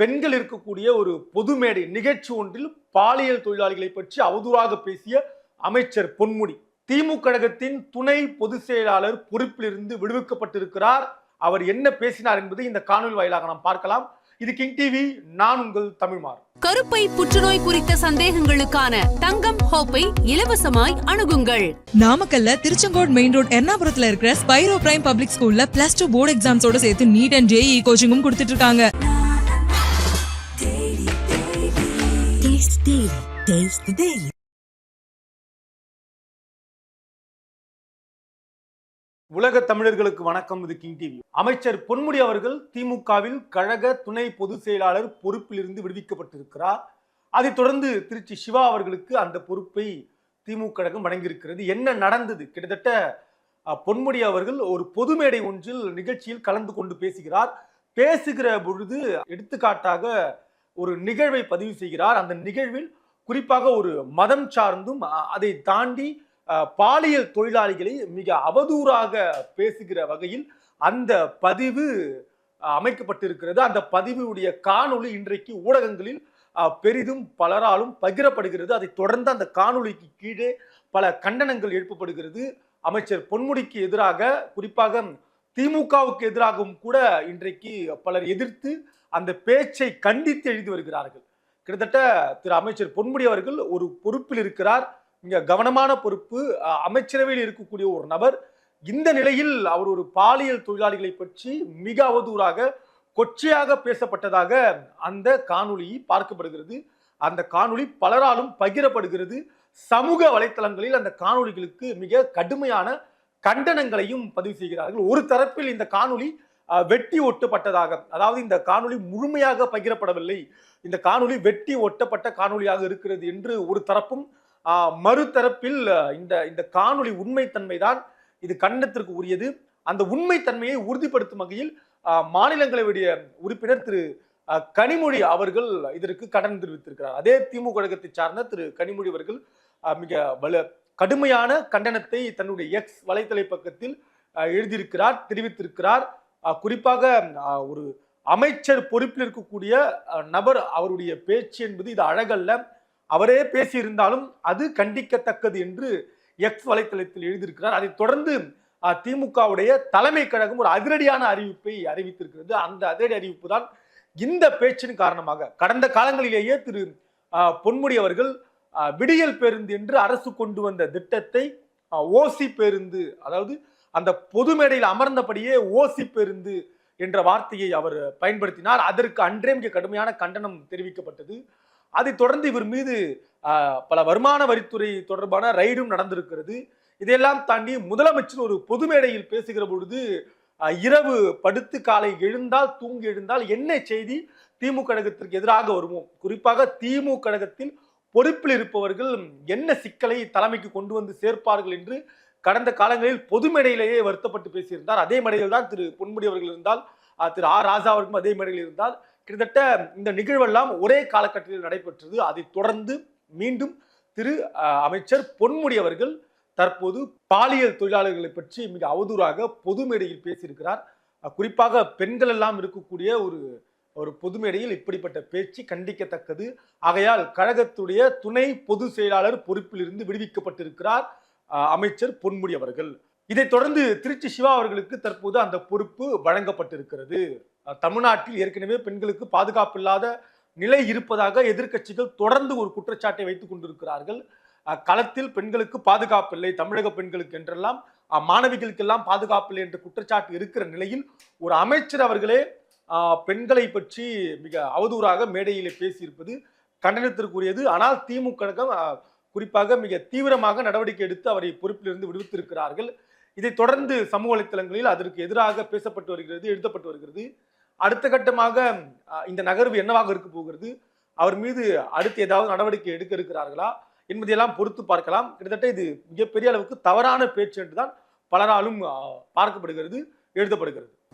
பெண்கள் இருக்கக்கூடிய ஒரு பொது மேடை நிகழ்ச்சி ஒன்றில் பாலியல் தொழிலாளிகளை பற்றி அவதூறாக பேசிய அமைச்சர் பொன்முடி. திமுக கழகத்தின் துணை பொதுச் செயலாளர் பொறுப்பிலிருந்து விடுவிக்கப்பட்டிருக்கிறார். அவர் என்ன பேசினார் என்பதை இந்த காணொலி வாயிலாக நாம் பார்க்கலாம். இது கிங் டிவி நான் உங்கள் தமிழ்மார். கருப்பை புற்றுநோய் குறித்த சந்தேகங்களுக்கான தங்கம் ஹோப்பை இலவசமாய் அணுகுங்கள். நாமக்கல்ல திருச்செங்கோடு மெயின் ரோட் எர்ணாபுரத்துல இருக்கிற ஸ்பைரோ பிரைம் பப்ளிக் ஸ்கூல்ல பிளஸ் டூ போர்டு எக்ஸாம்ஸோட சேர்த்து நீட் அண்ட் ஜேஇ கோச்சிங்கும் கொடுத்துட்டு இருக்காங்க. Daily. Taste the Daily. உலக தமிழர்களுக்கு வணக்கம். இது கிங் டிவி அமைச்சர் பொன்முடி அவர்கள் திமுகவில் கழக துணை பொதுச் செயலாளர் பொறுப்பிலிருந்து விடுவிக்கப்பட்டிருக்கிறார். அதைத் தொடர்ந்து திருச்சி சிவா அவர்களுக்கு அந்த பொறுப்பை திமுக கழகம் வழங்கியிருக்கிறது. என்ன நடந்தது? கிட்டத்தட்ட பொன்முடி அவர்கள் ஒரு பொது மேடை ஒன்றில் நிகழ்ச்சியில் கலந்து கொண்டு பேசுகிறார். பேசுகிற பொழுது எடுத்துக்காட்டாக ஒரு நிகழ்வை பதிவு செய்கிறார். அந்த நிகழ்வில் குறிப்பாக ஒரு மதம் சார்ந்தும் அதை தாண்டி பாலியல் தொழிலாளிகளை மிக அவதூறாக பேசுகிற வகையில் அந்த பதிவு அமைக்கப்பட்டிருக்கிறது. அந்த பதிவுடைய காணொளி இன்றைக்கு ஊடகங்களில் பெரிதும் பலராலும் பகிரப்படுகிறது. அதை தொடர்ந்து அந்த காணொளிக்கு கீழே பல கண்டனங்கள் எழுப்பப்படுகிறது. அமைச்சர் பொன்முடிக்கு எதிராக குறிப்பாக திமுகவுக்கு எதிராகவும் கூட இன்றைக்கு பலர் எதிர்த்து அந்த பேச்சை கண்டித்து எழுதி வருகிறார்கள். கிட்டத்தட்ட திரு அமைச்சர் பொன்முடி அவர்கள் ஒரு பொறுப்பில் இருக்கிறார். மிக கவனமான பொறுப்பு. அமைச்சரவையில் இருக்கக்கூடிய ஒரு நபர். இந்த நிலையில் அவர் ஒரு பாலியல் தொழிலாளிகளை பற்றி மிக அவதூறாக கொச்சையாக பேசப்பட்டதாக அந்த காணொளி பார்க்கப்படுகிறது. அந்த காணொளி பலராலும் பகிரப்படுகிறது. சமூக வலைத்தளங்களில் அந்த காணொளிகளுக்கு மிக கடுமையான கண்டனங்களையும் பதிவு செய்கிறார்கள். ஒரு தரப்பில் இந்த காணொளி வெட்டி ஒட்டப்பட்டதாக அதாவது இந்த காணொளி முழுமையாக பகிரப்படவில்லை. இந்த காணொளி வெட்டி ஒட்டப்பட்ட காணொளியாக இருக்கிறது என்று ஒரு தரப்பும் மறுதரப்பில் இந்த இந்த காணொளி உண்மைத்தன்மைதான் இது கண்டனத்திற்கு உரியது. அந்த உண்மைத்தன்மையை உறுதிப்படுத்தும் வகையில் ஆஹ், மாநிலங்களவையுடைய உறுப்பினர் திரு கனிமொழி அவர்கள் இதற்கு கடன் தெரிவித்திருக்கிறார். அதே திமுக கழகத்தை சார்ந்த திரு கனிமொழி அவர்கள் மிக வலு கடுமையான கண்டனத்தை தன்னுடைய எக்ஸ் வலைத்தலை பக்கத்தில் எழுதியிருக்கிறார் தெரிவித்திருக்கிறார். குறிப்பாக ஒரு அமைச்சர் பொறுப்பில் இருக்கக்கூடிய நபர் அவருடைய பேச்சு என்பது இது அழகல்ல. அவரே பேசியிருந்தாலும் அது கண்டிக்கத்தக்கது என்று எக்ஸ் வலைத்தளத்தில் எழுதியிருக்கிறார். அதைத் தொடர்ந்து திமுகவுடைய தலைமை கழகம் ஒரு அதிரடியான அறிவிப்பை அறிவித்திருக்கிறது. அந்த அதிரடி அறிவிப்பு தான் இந்த பேச்சின் காரணமாக. கடந்த காலங்களிலேயே திரு பொன்முடி அவர்கள் விடியல் பேருந்து என்று அரசு கொண்டு வந்த திட்டத்தை ஓசி பேருந்து அதாவது அந்த பொது மேடையில் அமர்ந்தபடியே ஓசி பெருந்து என்ற வார்த்தையை அவர் பயன்படுத்தினார். அதற்கு அன்றே மிக கடுமையான கண்டனம் தெரிவிக்கப்பட்டது. அதைத் தொடர்ந்து இவர் மீது பல வருமான வரித்துறை தொடர்பான ரைடும் நடந்திருக்கிறது. இதையெல்லாம் தாண்டி முதலமைச்சர் ஒரு பொது மேடையில் பேசுகிற பொழுது இரவு படுத்து காலை எழுந்தால் தூங்கி எழுந்தால் என்ன செய்தி? திமுக கழகத்திற்கு எதிராக வருவோம் குறிப்பாக திமுக கழகத்தில் பொறுப்பில் இருப்பவர்கள் என்ன சிக்கலை தலைமைக்கு கொண்டு வந்து சேர்ப்பார்கள் என்று கடந்த காலங்களில் பொது மேடையிலேயே வருத்தப்பட்டு பேசியிருந்தார். அதே மேடையில் தான் திரு பொன்முடி அவர்கள் இருந்தால் திரு ஆர் ராஜா அவர்களும் அதே மேடையில் இருந்தால். கிட்டத்தட்ட இந்த நிகழ்வெல்லாம் ஒரே காலகட்டத்தில் நடைபெற்றது. அதைத் தொடர்ந்து மீண்டும் திரு அமைச்சர் பொன்முடி அவர்கள் தற்போது பாலியல் தொழிலாளர்களை பற்றி மிக அவதூறாக பொது மேடையில் பேசியிருக்கிறார். குறிப்பாக பெண்கள் எல்லாம் இருக்கக்கூடிய ஒரு ஒரு பொது மேடையில் இப்படிப்பட்ட பேச்சு கண்டிக்கத்தக்கது. ஆகையால் கழகத்துடைய துணை பொது செயலாளர் பொறுப்பிலிருந்து விடுவிக்கப்பட்டிருக்கிறார். அமைச்சர் பொன்முடி அவர்கள். இதைத் தொடர்ந்து திருச்சி சிவா அவர்களுக்கு தற்போது அந்த பொறுப்பு வழங்கப்பட்டிருக்கிறது. தமிழ்நாட்டில் ஏற்கனவே பெண்களுக்கு பாதுகாப்பு இல்லாத நிலை இருப்பதாக எதிர்க்கட்சிகள் தொடர்ந்து ஒரு குற்றச்சாட்டை வைத்துக் கொண்டிருக்கிறார்கள். களத்தில் பெண்களுக்கு பாதுகாப்பு இல்லை தமிழக பெண்களுக்கு என்றெல்லாம் மாணவிகளுக்கெல்லாம் பாதுகாப்பு இல்லை என்ற குற்றச்சாட்டு இருக்கிற நிலையில் ஒரு அமைச்சர் அவர்களே பெண்களை பற்றி மிக அவதூறாக மேடையில் பேசியிருப்பது கண்டனத்திற்குரியது. ஆனால் திமுக குறிப்பாக மிக தீவிரமாக நடவடிக்கை எடுத்து அவரை பொறுப்பிலிருந்து விடுவித்திருக்கிறார்கள். இதை தொடர்ந்து சமூக வலைத்தளங்களில் அதற்கு எதிராக பேசப்பட்டு வருகிறது எழுதப்பட்டு வருகிறது. அடுத்த கட்டமாக இந்த நகர்வு என்னவாக இருக்க போகிறது? அவர் மீது அடுத்து ஏதாவது நடவடிக்கை எடுக்க இருக்கிறார்களா? என்பதையெல்லாம் பொறுத்து பார்க்கலாம். கிட்டத்தட்ட இது மிகப்பெரிய அளவுக்கு தவறான பேச்சு என்றுதான் பலராலும் பார்க்கப்படுகிறது எழுதப்படுகிறது.